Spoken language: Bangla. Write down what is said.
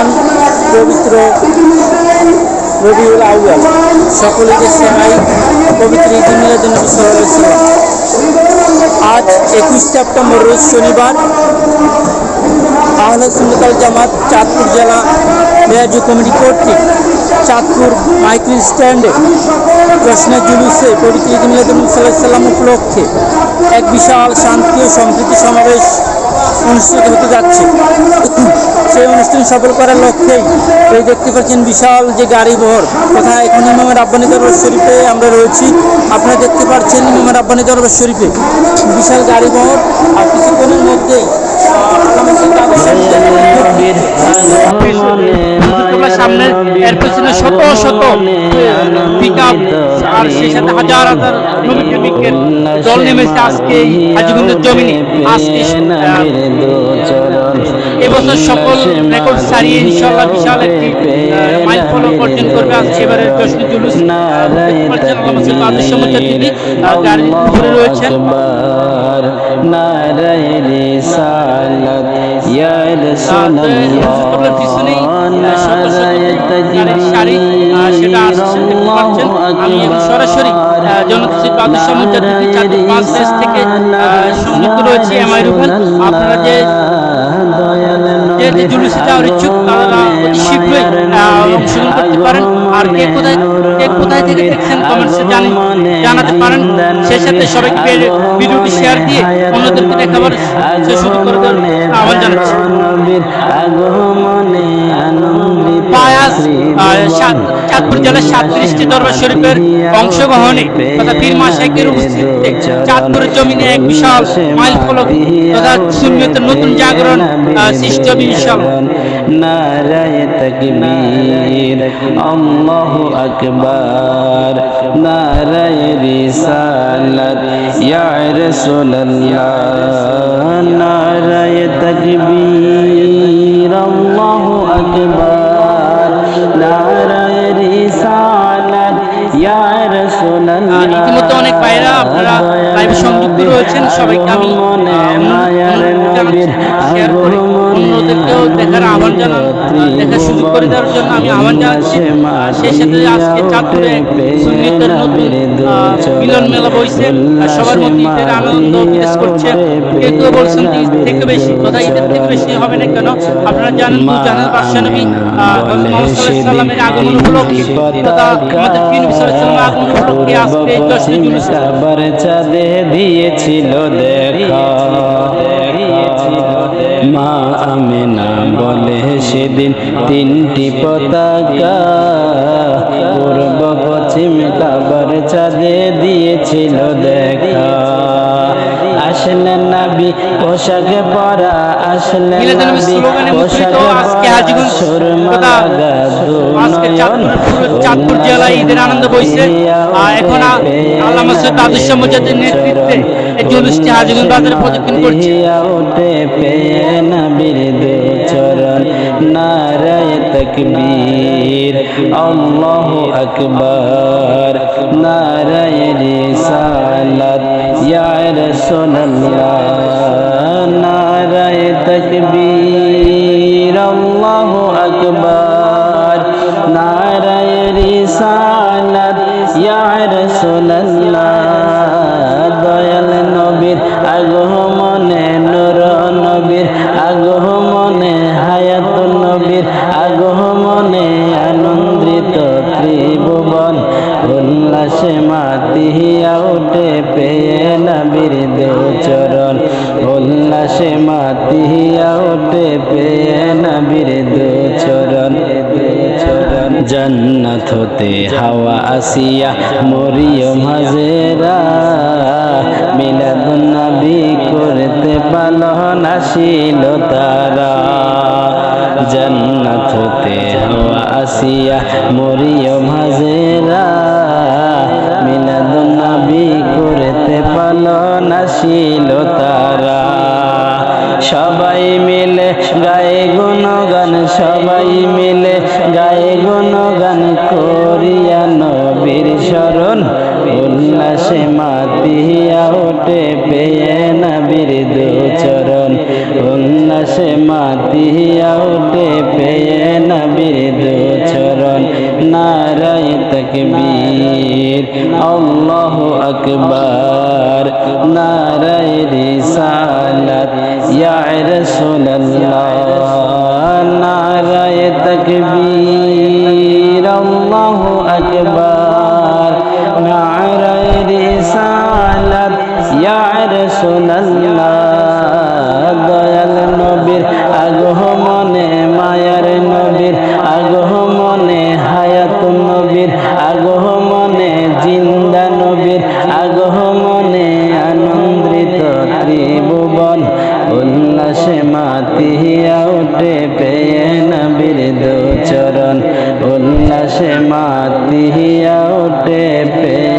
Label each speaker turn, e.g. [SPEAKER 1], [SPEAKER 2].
[SPEAKER 1] রমজান পবিত্র রবিউল আউয়াল। সকলকে সেমাই পবিত্র ঈদ মিলাদুল সাল্লাম আজ একুশ সেপ্টেম্বর, রোজ শনিবার, আহলে সুন্নতাল জামাত চাঁদপুর জেলা মেয়াজু কমিটি কর্তৃক চাঁদপুর মাইক্রো স্ট্যান্ডে প্রশ্ন জুলুসে পবিত্র ঈদ সাল্লাম উপলক্ষে এক বিশাল শান্তি ও সম্প্রীতি সমাবেশ অনুষ্ঠিত হতে যাচ্ছে। সেই অনুষ্ঠান সফল করার লক্ষ্যেই এই দেখতে পাচ্ছেন বিশাল যে গাড়ি বহর তথা এখানে ইমামের আব্বানি দরবার শরীফে আমরা রয়েছি। আপনারা দেখতে পাচ্ছেন ইমামের আব্বানি দরবার শরীফে বিশাল গাড়ি বহর আর কিছুক্ষণের মধ্যেই সামনে এর পেছনে শত শত আর সেই সাথে হাজার হাজার নবী দল নেমেছে আজকে হাজিগঞ্জের জমিনে। আজকে এবছর সকল রেকর্ড ছাড়িয়ে ইনশাল্লাহ বিশাল একটি মাইল ফলক অর্জন করবে আজকে এবারের জশ্ন জুলুস আদর্শ মুজাদ্দিদি গাড়ি ধরে রয়েছেন। সরাসরি আদর্শ থেকে সংযুক্ত রয়েছি এমআই রুবেল। আপনারা যে যে জুলুসে যাওয়ার ইচ্ছুক তারা শীঘ্রই অংশগ্রহণ করতে পারেন। আর কে কোথায় কে কোথায় থেকে দেখছেন কমেন্টসে জানি জানাতে পারেন। সেই সাথে সবাইকে ভিডিওটি শেয়ার দিয়ে অন্যদেরকে দেখাবার সুযোগ করে দেওয়ার আহ্বান জানাচ্ছি।
[SPEAKER 2] আগমনে
[SPEAKER 1] সাত- চাঁদপুর জেলার সাতত্রিশটি দরবার শরীফের অংশগ্রহণে তথা পীর মাসাইকের উপস্থিতিতে চাঁদপুরের জমিনে এক বিশাল মাইল ফলক তথা সুন্নিয়তের নতুন জাগরণ সৃষ্টি
[SPEAKER 2] তকবীর।
[SPEAKER 1] ইতিমধ্যে অনেক ভাইরা আপনারা লাইভে সংযুক্ত রয়েছেন। সবাইকে আমি শেয়ার করে অন্যদেরকেও দেখার আহ্বান জানান করে দেওয়ার জন্য আমি আহ্বান জানাচ্ছি। সেই সাথে আজকে চাঁদপুরে সঙ্গীতের নতুন মিলন মেলা বইছে, আর সবার মধ্যে ঈদের আনন্দ বিরাজ করছে কেউ বলছেন যে ঈদ থেকে বেশি, কথা ঈদের থেকে বেশি হবে না কেন? আপনারা জানেন জানেন মোহাম্মদ সাল্লামের আগমন উপলক্ষে তথা আমাদের আগমন উপলক্ষে জুলুস
[SPEAKER 2] চাঁদে দিয়েছিল দেখা। মা আমেনা বলে সেদিন তিনটি পতাকা পূর্ব পশ্চিম কাবার চাঁদে দিয়েছিল দেখা। আসলেন নাবি পোশাকে পরা আসলেন
[SPEAKER 1] নবী
[SPEAKER 2] পোশাকে
[SPEAKER 1] আজকে
[SPEAKER 2] পরা সুরমা লাগা
[SPEAKER 1] চাঁদপুর পুরো জেলায় ঈদের আনন্দ বইছে। আর এখন আল্লামা সৈয়দ নেতৃত্বে এই জুলুসটি হাজীগঞ্জ বাজারে প্রদক্ষিণ করছে।
[SPEAKER 2] উঠে পেয়ে নবীর দু চরণ নারায় তকবীর আল্লাহু আকবার। নারায় রিসালাত। ইয়া রাসূলুল্লাহ। নারায় তকবীর। আল্লাহু আকবার। নারায় রিসালাত। ইয়া রাসূলুল্লাহ। উল্লাসে মাতিহিয়া উঠে পেয়ে নবীর চরণ উল্লাসে মাতিহিয়া উঠে পেয়ে নবীর চরণ জন্নত হতে হাওয়া আসিয়া মরিয়ম হাজেরা। মিলাদুন নবী করতে পালন আসিল তারা। জন্নত হতে আসিয়া মরিয়ম হাজেরা মিলাদুন নবী করতে পালন আসিল তারা। সবাই মিলে গায়ে গুণগান, সবাই মিলে গায়ে গুণগান করিয়া নবীর শরণ, উল্লাসে মাতিয়া ওঠে পেয়ে উল্লাসে মাতিয়া উঠে পেয়ে নবীর দু চরণ নারায় তকবীর। আল্লাহ আকবার, নারায় রিসালত। ইয়া রাসূলুল্লাহ, নারায় তকবীর। আল্লাহ আকবার, নারায় রিসালত। ইয়া রাসূলুল্লাহ জিন্দা নবীর আগমনে আনন্দিত ত্রিভুবন। উল্লাসে মাতিয়া উঠে পেয়ে নবীর দু চরণ উল্লাসে মাতিয়া উঠে পেয়ে